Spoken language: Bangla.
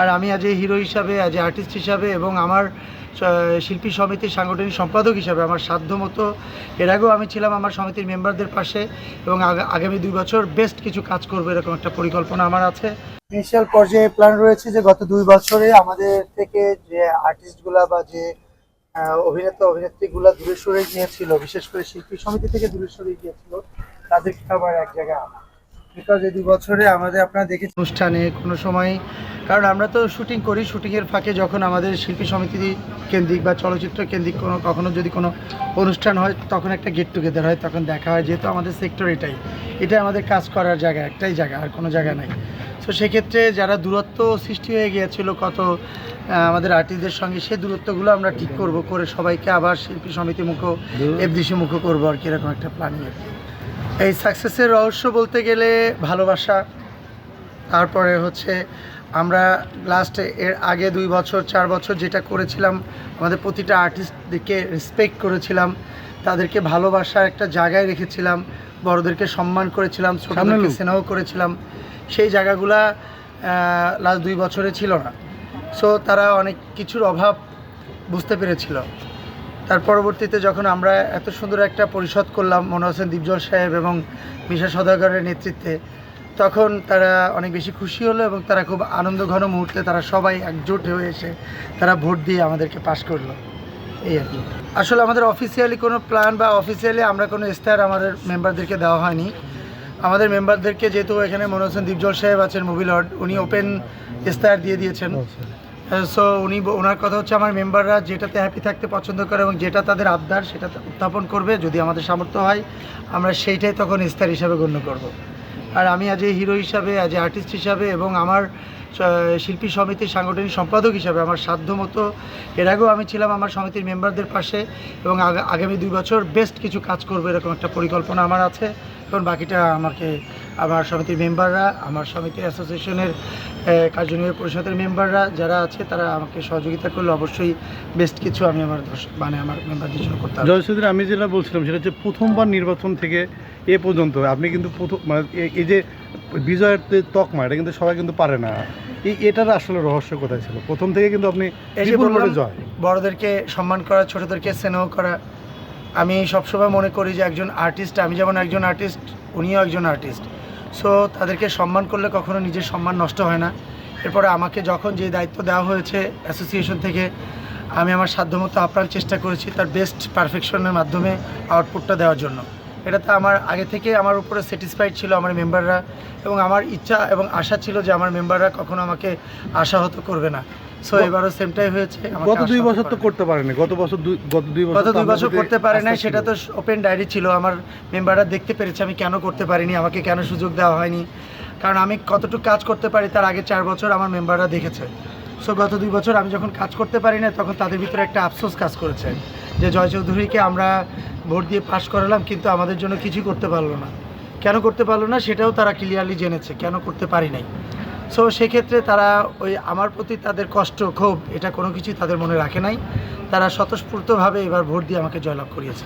আর আমি আজ এই হিরো হিসাবে আজ আর্টিস্ট হিসাবে এবং আমার শিল্পী সমিতির সাংগঠনিক সম্পাদক হিসাবে আমার সাধ্য মতো এর আগেও আমি ছিলাম আমার সমিতির মেম্বারদের পাশে এবং আগামী দুই বছর বেস্ট কিছু কাজ করব এরকম একটা পরিকল্পনা আমার আছে। ইনিশিয়াল পর্যায়ে প্ল্যান রয়েছে যে গত দুই বছরে আমাদের থেকে যে আর্টিস্টগুলা বা যে অভিনেতা অভিনেত্রীগুলা দূরে সরে গিয়েছিল, বিশেষ করে শিল্পী সমিতি থেকে দূরে সরে গিয়েছিল, তাদেরকে আবার এক জায়গায় আনা। বিকজ এই দুই বছরে আমাদের আপনারা দেখেছেন অনুষ্ঠানে কোনো সময় কারণ আমরা তো শুটিং করি শুটিংয়ের ফাঁকে যখন আমাদের শিল্পী সমিতি কেন্দ্রিক বা চলচ্চিত্র কেন্দ্রিক কোনো কখনো যদি কোনো অনুষ্ঠান হয় তখন একটা গেট টুগেদার হয় তখন দেখা হয় যেহেতু আমাদের সেক্টর এটাই। এটাই আমাদের কাজ করার জায়গা একটাই জায়গা আর কোনো জায়গা নাই। তো সেক্ষেত্রে যারা দূরত্ব সৃষ্টি হয়ে গিয়েছিল কত আমাদের আর্টিস্টদের সঙ্গে সেই দূরত্বগুলো আমরা ঠিক করব করে সবাইকে আবার শিল্পী সমিতি মুখ এফডিসি মুখ করব আর কি এরকম একটা প্ল্যানিং আর কি। এই সাকসেসের রহস্য বলতে গেলে ভালোবাসা তারপরে হচ্ছে আমরা লাস্ট এর আগে দুই বছর চার বছর যেটা করেছিলাম আমাদের প্রতিটা আর্টিস্টদেরকে রেসপেক্ট করেছিলাম তাদেরকে ভালোবাসার একটা জায়গায় রেখেছিলাম বড়দেরকে সম্মান করেছিলাম ছোটদেরকে। স্নেহ করেছিলাম সেই জায়গাগুলা লাস্ট দুই বছরে ছিল না সো তারা অনেক কিছুর অভাব বুঝতে পেরেছিল তার পরবর্তীতে যখন আমরা এত সুন্দর একটা পরিষদ করলাম, মনে হোসেন দীপজল সাহেব এবং মিশা সদাগরের নেতৃত্বে, তখন তারা অনেক বেশি খুশি হলো এবং তারা খুব আনন্দ ঘন মুহূর্তে তারা সবাই একজোট হয়ে এসে তারা ভোট দিয়ে আমাদেরকে পাশ করল। এই আর কি। আসলে আমাদের অফিসিয়ালি কোনো প্ল্যান বা অফিসিয়ালি আমরা কোনো ইস্তাহার আমাদের মেম্বারদেরকে দেওয়া হয়নি। আমাদের মেম্বারদেরকে যেহেতু এখানে মনে হচ্ছেন দীপজল সাহেব আছেন মুভি লর্ড উনি ওপেন ইস্তাহার দিয়ে দিয়েছেন। সো উনি ওনার কথা হচ্ছে আমার মেম্বাররা যেটাতে হ্যাপি থাকতে পছন্দ করে এবং যেটা তাদের আবদার সেটা উত্থাপন করবে যদি আমাদের সামর্থ্য হয়, আমরা সেইটাই তখন ইস্তার হিসাবে গণ্য করব। আর আমি আজ এই হিরো হিসাবে আজ আর্টিস্ট হিসাবে এবং আমার শিল্পী সমিতির সাংগঠনিক সম্পাদক হিসাবে আমার সাধ্য মতো, এর আগেও আমি ছিলাম আমার সমিতির মেম্বারদের পাশে এবং আগামী দুই বছর বেস্ট কিছু কাজ করব এরকম একটা পরিকল্পনা আমার আছে এবং বাকিটা আমাকে আমার সমিতির মেম্বাররা আমার সমিতির অ্যাসোসিয়েশনের কার্যনির্বাহী পরিষদের মেম্বাররা যারা আছে তারা আমাকে সহযোগিতা করলে অবশ্যই বেস্ট কিছু আমি আমার দর্শক- মানে আমার মেম্বারদের জন্য করতে পারব জয়সুদ্দিন আমি যেটা বলছিলাম সেটা হচ্ছে প্রথমবার নির্বাচন থেকে এ পর্যন্ত আপনি কিন্তু প্রথম মানে এই যে বিজয়ের তকমা এটা কিন্তু সবাই কিন্তু পারে না। এটার আসলে রহস্য কোথায় ছিল? প্রথম থেকে কিন্তু আপনি জয়। বড়দেরকে সম্মান করা ছোটদেরকে স্নেহ করা আমি সবসময় মনে করি যে একজন আর্টিস্ট আমি যেমন একজন আর্টিস্ট উনিও একজন আর্টিস্ট সো তাদেরকে সম্মান করলে কখনো নিজের সম্মান নষ্ট হয় না। এরপরে আমাকে যখন যে দায়িত্ব দেওয়া হয়েছে অ্যাসোসিয়েশন থেকে, আমি আমার সাধ্যমতো আপ্রাণ চেষ্টা করেছি তার বেস্ট পারফেকশনের মাধ্যমে আউটপুটটা দেওয়ার জন্য। এটাতে আমার আগে থেকে আমার উপরে স্যাটিসফাইড ছিল আমার মেম্বাররা এবং আমার ইচ্ছা এবং আশা ছিল যে আমার মেম্বাররা কখনো আমাকে আশাহত করবে না। সো এবারও সেমটাই হয়েছে গত দুই বছর তো। করতে পারেনি গত বছর দুই গত দুই বছর গত দুই বছর করতে পারে নাই সেটা তো ওপেন ডায়েরি ছিল আমার মেম্বাররা দেখতে পেরেছে আমি কেন করতে পারিনি আমাকে কেন সুযোগ দেওয়া হয়নি। কারণ আমি কতটুকু কাজ করতে পারি তার আগে চার বছর আমার মেম্বাররা দেখেছে। সো গত দুই বছর আমি যখন কাজ করতে পারি না তখন তাদের ভিতরে একটা আফসোস কাজ করেছে। যে জয় চৌধুরীকে আমরা ভোট দিয়ে পাশ করালাম, কিন্তু আমাদের জন্য কিছুই করতে পারল না। কেন করতে পারল না সেটাও তারা ক্লিয়ারলি জেনেছে, কেন করতে পারি নাই। সো সেক্ষেত্রে তারা ওই আমার প্রতি তাদের কষ্ট, ক্ষোভ, এটা কোনো কিছুই তাদের মনে রাখে নাই। তারা স্বতঃস্ফূর্তভাবে এবার ভোট দিয়ে আমাকে জয়লাভ করিয়েছে।